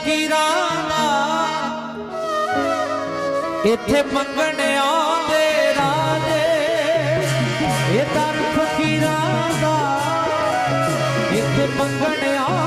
ਫਕੀਰਾਂ ਦਾ ਇੱਥੇ ਮੰਗਣ ਆਉਂਦੇ ਰਾਜੇ। ਇਹ ਦਰ ਫਕੀਰਾਂ ਦਾ ਇੱਥੇ ਮੰਗਣ ਆ